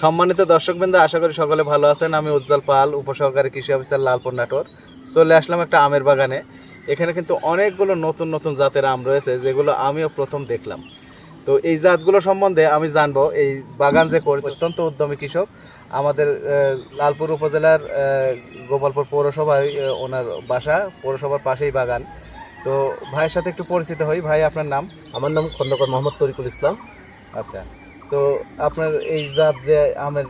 সম্মানিত দর্শকবৃন্দ আশা করি সকলে ভালো আছেন। আমি উজ্জ্বল পাল উপসহকারী কৃষি অফিসার লালপুর নাটোর। চলে আসলাম একটা আমের বাগানে। এখানে কিন্তু অনেকগুলো নতুন নতুন জাতের আম রয়েছে যেগুলো আমিও প্রথম দেখলাম। তো এই জাতগুলো সম্বন্ধে আমি জানব এই বাগান যে করেছে অত্যন্ত উদ্যমী কৃষক। আমাদের লালপুর উপজেলার গোপালপুর পৌরসভায় ওনার বাসা পৌরসভার পাশেই বাগান। তো ভাইয়ের সাথে একটু পরিচিত হই। ভাই আপনার নাম? আমার নাম খন্দকার মোহাম্মদ তরিকুল ইসলাম। আচ্ছা। তো আপনার এই জাত যে আমের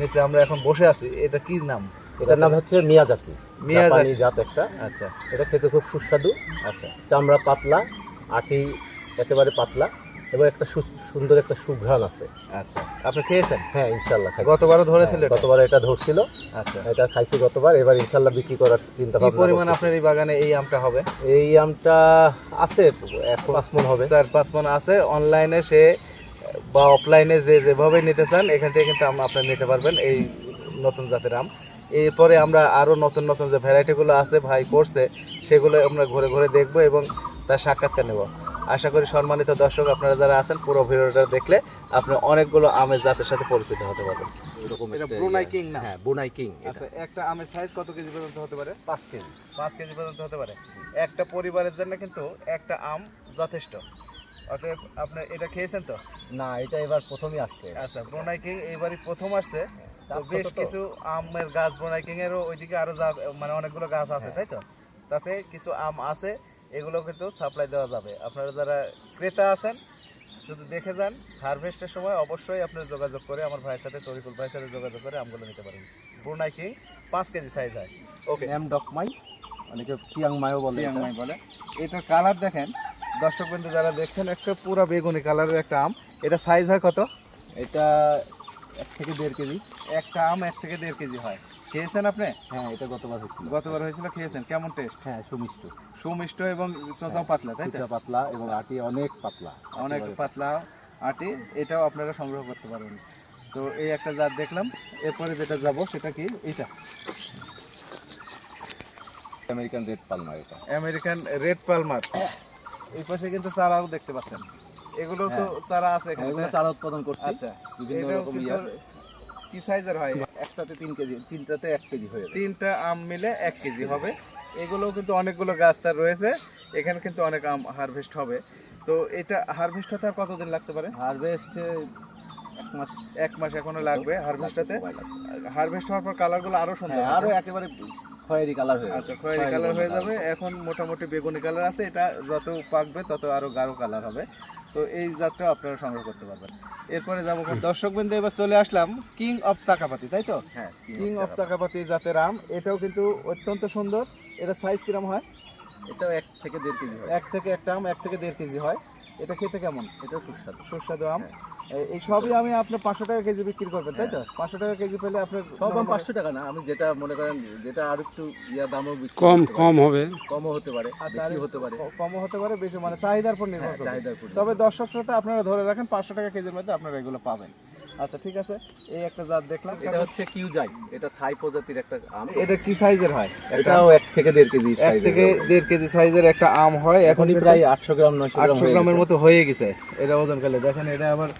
নিচে আমরা এখন বসে আছি এটা কি নাম? এটার নাম হচ্ছে মিয়াজাকি মিয়াজাকি। জাপানি জাত একটা। আচ্ছা। এটা খেতে খুব সুস্বাদু। আচ্ছা। চামড়া পাতলা আটি একেবারে পাতলা এবং একটা সুন্দর একটা সুঘ্রাণ আছে। আচ্ছা। আপনি খেয়েছেন? হ্যাঁ ইনশাল্লাহ খাই গতবারও ধরেছিল এটা? গতবার এটা ধরছিল। আচ্ছা। এটা খাইছি গতবার এবার ইনশাল্লাহ বিক্রি করার চিন্তা ভাবনা পরিমাণ আপনার এই বাগানে এই আমটা হবে? এই আমটা আছে এক পাঁচ মন হবে। চার পাঁচ মন আছে। অনলাইনে সে বা অফলাইনে যে যেভাবে নিতে চান এখান থেকে কিন্তু আম আপনার নিতে পারবেন এই নতুন জাতের আম। এরপরে আমরা আরও নতুন নতুন যে ভ্যারাইটিগুলো আছে ভাই করছে সেগুলো আমরা ঘুরে ঘুরে দেখব এবং তার সাক্ষাৎকার নেব। আশা করি সম্মানিত দর্শক আপনারা যারা আছেন পুরো ভিডিওটা দেখলে আপনি অনেকগুলো আমের জাতের সাথে পরিচিত হতে পারবেন। ব্রুনাই। কিং না? হ্যাঁ বুনাই কিং আচ্ছা একটা আমের সাইজ কত কেজি পর্যন্ত হতে পারে? পাঁচ কেজি। পাঁচ কেজি পর্যন্ত হতে পারে। একটা পরিবারের জন্য কিন্তু একটা আম যথেষ্ট। অতএব আপনার এটা খেয়েছেন তো? না এটা এবার প্রথমই আসছে। আচ্ছা ব্রোনাই কিং এইবারই প্রথম আসছে। তো বেশ কিছু আমের গাছ ব্রোনাই কিং এরও ওইদিকে আরও যা মানে অনেকগুলো গাছ আছে হ্যাঁ। তাই তো? তাতে কিছু আম আছে এগুলো কিন্তু সাপ্লাই দেওয়া যাবে। আপনারা যারা ক্রেতা আছেন শুধু দেখে যান হারভেস্টের সময় অবশ্যই আপনার যোগাযোগ করে আমার ভাইয়ের সাথে তরিকুল ভাইয়ের সাথে যোগাযোগ করে আমগুলো নিতে পারেন। ব্রোনাই কিং পাঁচ কেজি সাইজ হয়। ওকে ন্যাম ডকমাই অনেকে চিয়াং মাইও বলে চিয়াংমাই বলে। এটার কালার দেখেন দর্শক বিন্দু যারা দেখছেন একটা পুরো বেগুনি কালারের একটা আম। এটা সাইজ হয় কত? এটা এক থেকে দেড় কেজি। একটা আম এক থেকে দেড় কেজি হয়। খেয়েছেন আপনি? হ্যাঁ এটা গতবার হয়েছিল। গতবার হয়েছিল খেয়েছেন। কেমন টেস্ট হ্যাঁ সুমিষ্ট। সুমিষ্ট এবং চচাও পাতলা তাই তো? পাতলা এবং আটি অনেক পাতলা। অনেক পাতলা আটি এটাও আপনারা সংগ্রহ করতে পারবেন। তো এই একটা জাত দেখলাম। এরপরে যেটা যাব সেটা কি? এটা। আমেরিকান রেড পালমা এটা। আমেরিকান রেড পালমার এই পাশে কিন্তু চারাও দেখতে পাচ্ছেন। এগুলো তো হ্যাঁ। চারা আছে এখানে চারা উৎপাদন করছি। আচ্ছা। বিভিন্ন রকম কি সাইজের হয়? একটাতে তিন কেজি তিনটাতে এক কেজি হয়ে তিনটা আম মিলে এক কেজি হবে। এগুলোও কিন্তু অনেকগুলো গাছ তার রয়েছে। এখানে কিন্তু অনেক আম হারভেস্ট হবে। তো এটা হারভেস্ট হতে আর কতদিন লাগতে পারে? হারভেস্ট এক মাস। এক মাস এখনও লাগবে হারভেস্ট হতে হারভেস্ট হওয়ার পর কালারগুলো আরও সুন্দর হ্যাঁ, আরও একেবারে খয়েরি কালার হয়ে আচ্ছা খয়েরি কালার হয়ে যাবে। এখন মোটামুটি বেগুনি কালার আছে এটা যত পাকবে তত আরও গাঢ় কালার হবে। তো এই জাতটাও আপনারা সংগ্রহ করতে পারবেন। এরপরে যাব দর্শক বিন্দু এবার চলে আসলাম কিং অফ চাকাপাতি তাই তো? হ্যাঁ কিং অফ চাকাপাতি। জাতের আম এটাও কিন্তু অত্যন্ত সুন্দর। এটা সাইজ কিরম হয়? এটাও এক থেকে দেড় কেজি হয়। এক থেকে একটা আম এক থেকে দেড় কেজি হয়। এটা খেতে কেমন? এটা সুস্বাদু। সুস্বাদু আম? এই- এই সবই আমি আপনার পাঁচশো টাকা কেজি বিক্রি করবেন তাই তো? পাঁচশো টাকা কেজি পেলে আপনার হ্যাঁ। সব আম পাঁচশো টাকা না আমি যেটা মনে করেন যেটা আর একটু ইয়া দামও বিক্রি কম কম হবে। কমও হতে পারে আচ্ছা, বেশি আর হতে পারে। কমও হতে পারে বেশি মানে চাহিদার উপর নির্ভর হ্যাঁ, চাহিদার উপর তবে দর্শক শ্রোতা আপনারা ধরে রাখেন পাঁচশো টাকা কেজির মধ্যে আপনারা এগুলো পাবেন। আচ্ছা ঠিক আছে। এই একটা জাত দেখলাম। এটা হচ্ছে কিউজাই। এটা থাই প্রজাতির একটা আম। এটা কি সাইজের হয়? এটাও এক থেকে দেড় কেজি এক থেকে দেড় কেজি সাইজের একটা আম হয়। এখনই প্রায় আটশো গ্রাম নয়শো গ্রাম আটশো হয়ে গ্রামের মতো হয়ে গেছে। এটা ওজন কালে দেখেন এটা আবার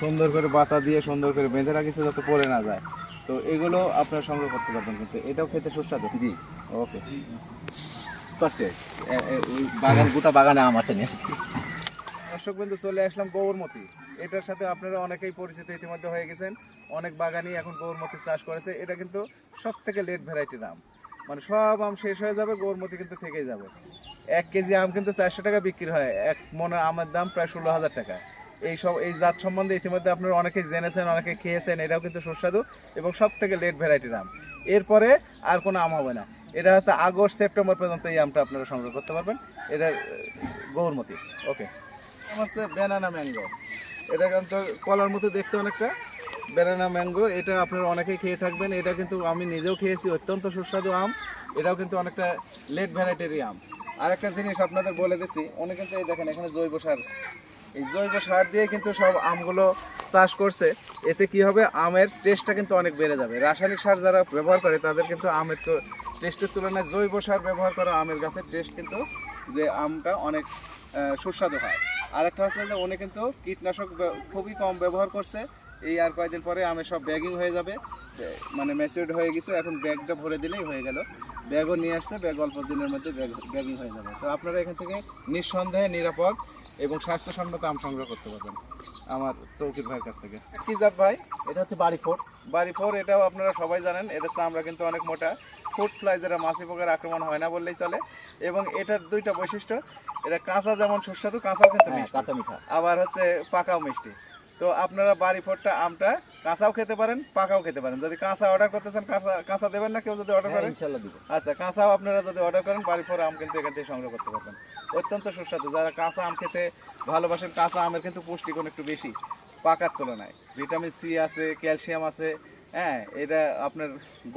সুন্দর করে বাতা দিয়ে সুন্দর করে বেঁধে রাখিছে যাতে পড়ে না যায়। তো এগুলো আপনারা সংগ্রহ করতে পারবেন কিন্তু এটাও খেতে সুস্বাদু। জি। ওকে। পাশে বাগান গোটা বাগানে আম আছে না দর্শক বিন্দু চলে আসলাম গৌরমতি এটার সাথে আপনারা অনেকেই পরিচিত ইতিমধ্যে হয়ে গেছেন। অনেক বাগানই এখন গৌরমতি চাষ করেছে। এটা কিন্তু সব থেকে লেট ভ্যারাইটির আম মানে সব আম শেষ হয়ে যাবে, গৌরমতি কিন্তু থেকেই যাবে। এক কেজি আম কিন্তু চারশো টাকা বিক্রি হয়। এক মনে আমের দাম প্রায় ষোলো হাজার টাকা। এই সব, এই জাত সম্বন্ধে ইতিমধ্যে আপনারা অনেকে জেনেছেন, অনেকে খেয়েছেন, এটাও কিন্তু সুস্বাদু এবং সব থেকে লেট ভ্যারাইটির আম এরপরে আর কোনো আম হবে না। এটা হচ্ছে আগস্ট, সেপ্টেম্বর পর্যন্ত এই আমটা আপনারা সংগ্রহ করতে পারবেন। এটা, গৌরমতি। ওকে আমার হচ্ছে ব্যানানা ম্যাঙ্গো এটা কিন্তু কলার মতো দেখতে অনেকটা ব্যানানা ম্যাঙ্গো। এটা আপনারা অনেকেই খেয়ে থাকবেন। এটা কিন্তু আমি নিজেও খেয়েছি, অত্যন্ত সুস্বাদু আম। এটাও কিন্তু অনেকটা লেট ভ্যারাইটিরই আম। আর একটা জিনিস আপনাদের বলে দিচ্ছি অনেকে কিন্তু এই দেখেন এখানে জৈব সার। এই জৈব সার দিয়ে কিন্তু সব আমগুলো চাষ করছে। এতে কি হবে? আমের টেস্টটা কিন্তু অনেক বেড়ে যাবে। রাসায়নিক সার যারা ব্যবহার করে, তাদের কিন্তু আমের তো টেস্টের তুলনায় জৈব সার ব্যবহার করা আমের গাছের টেস্ট কিন্তু যে আমটা অনেক সুস্বাদু হয়। আরেকটা হচ্ছে যে উনি কিন্তু কীটনাশক খুবই কম ব্যবহার করছে। এই আর কয়েকদিন পরে আমের সব ব্যাগিং হয়ে যাবে। মানে ম্যাচিউরড হয়ে গেছে এখন ব্যাগটা ভরে দিলেই হয়ে গেল। ব্যাগও নিয়ে আসছে ব্যাগ অল্প দিনের মধ্যে ব্যাগ ব্যাগিং হয়ে যাবে। তো আপনারা এখান থেকে নিঃসন্দেহে নিরাপদ এবং স্বাস্থ্যসম্মত আম সংগ্রহ করতে পারবেন আমার তৌকির ভাইয়ের কাছ থেকে। কি জাত ভাই? এটা হচ্ছে বাড়ি ফোর বাড়ি ফোর এটাও আপনারা সবাই জানেন এটা চামড়া কিন্তু অনেক মোটা। ফুড ফ্লাই যেটা মাছি পোকার আক্রমণ হয় না বললেই চলে। এবং এটার দুইটা বৈশিষ্ট্য এটা কাঁচা যেমন সুস্বাদু কাঁচাও কিন্তু হ্যাঁ, কাঁচা মিঠা। আবার হচ্ছে পাকাও মিষ্টি। তো আপনারা বাড়ি ফোরটা আমটা কাঁচাও খেতে পারেন পাকাও খেতে পারেন। যদি কাঁচা অর্ডার করতে চান কাঁচা কাঁচা দেবেন না কেউ যদি অর্ডার হ্যাঁ, করেন। আচ্ছা কাঁচাও আপনারা যদি অর্ডার করেন বাড়ি ফোর আম কিন্তু এখান থেকে সংগ্রহ করতে পারবেন। অত্যন্ত সুস্বাদু। যারা কাঁচা আম খেতে ভালোবাসেন কাঁচা আমের কিন্তু পুষ্টিগুণ একটু বেশি পাকার তুলনায়। ভিটামিন সি আছে ক্যালসিয়াম আছে হ্যাঁ এটা আপনার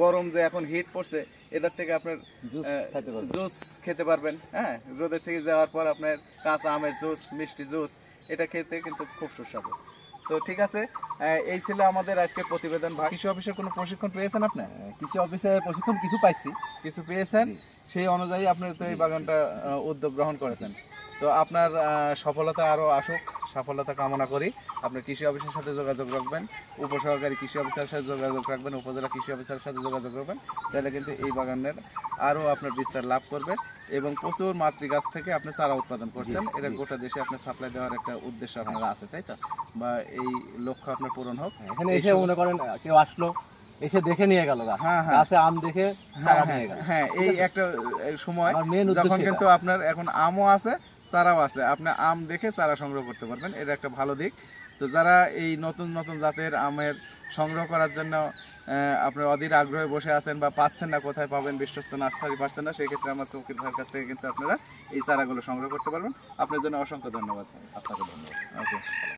গরম যে এখন হিট পড়ছে এটার থেকে আপনার জুস খেতে পারবেন। হ্যাঁ রোদের থেকে যাওয়ার পর আপনার কাঁচা আমের জুস মিষ্টি জুস এটা খেতে কিন্তু খুব সুস্বাদু। তো ঠিক আছে এই ছিল আমাদের আজকে প্রতিবেদন। কৃষি অফিসের কোনো প্রশিক্ষণ পেয়েছেন আপনি? হ্যাঁ, কৃষি অফিসের প্রশিক্ষণ কিছু পাইছি। কিছু পেয়েছেন? সেই অনুযায়ী আপনি তো এই বাগানটা উদ্যোগ গ্রহণ করেছেন। তো আপনার আহ, সফলতা আরও আসুক। সফলতা কামনা করি। আপনি কৃষি অফিসের সাথে যোগাযোগ রাখবেন উপসহকারী কৃষি অফিসারের সাথে যোগাযোগ রাখবেন উপজেলা কৃষি অফিসারের সাথে যোগাযোগ রাখবেন। তাহলে কিন্তু এই বাগানের আরও আপনার বিস্তার লাভ করবে এবং প্রচুর মাতৃগাছ থেকে আপনি চারা উৎপাদন করছেন। এটা গোটা দেশে আপনার সাপ্লাই দেওয়ার একটা উদ্দেশ্য আপনার আছে তাই তো? বা এই লক্ষ্য আপনার পূরণ হোক। এখানে এসে মনে করেন কেউ আসলো এসে দেখে নিয়ে গেল গাছ। হ্যাঁ, হ্যাঁ। গাছে আম দেখে হ্যাঁ হ্যাঁ হ্যাঁ এই একটা সময় যখন কিন্তু আপনার এখন আমও আছে চারাও আছে। আপনি আম দেখে চারা সংগ্রহ করতে পারবেন, এটা একটা ভালো দিক। তো যারা এই নতুন নতুন জাতের আমের সংগ্রহ করার জন্য আপনার অধীর আগ্রহে বসে আছেন বা পাচ্ছেন না, কোথায় পাবেন বিশ্বস্ত নার্সারি পাচ্ছেন না, সেক্ষেত্রে আমার তৌকির ভাইয়ের কাছ থেকে কিন্তু আপনারা এই চারাগুলো সংগ্রহ করতে পারবেন। আপনার জন্য অসংখ্য ধন্যবাদ, আপনাকে ধন্যবাদ। ওকে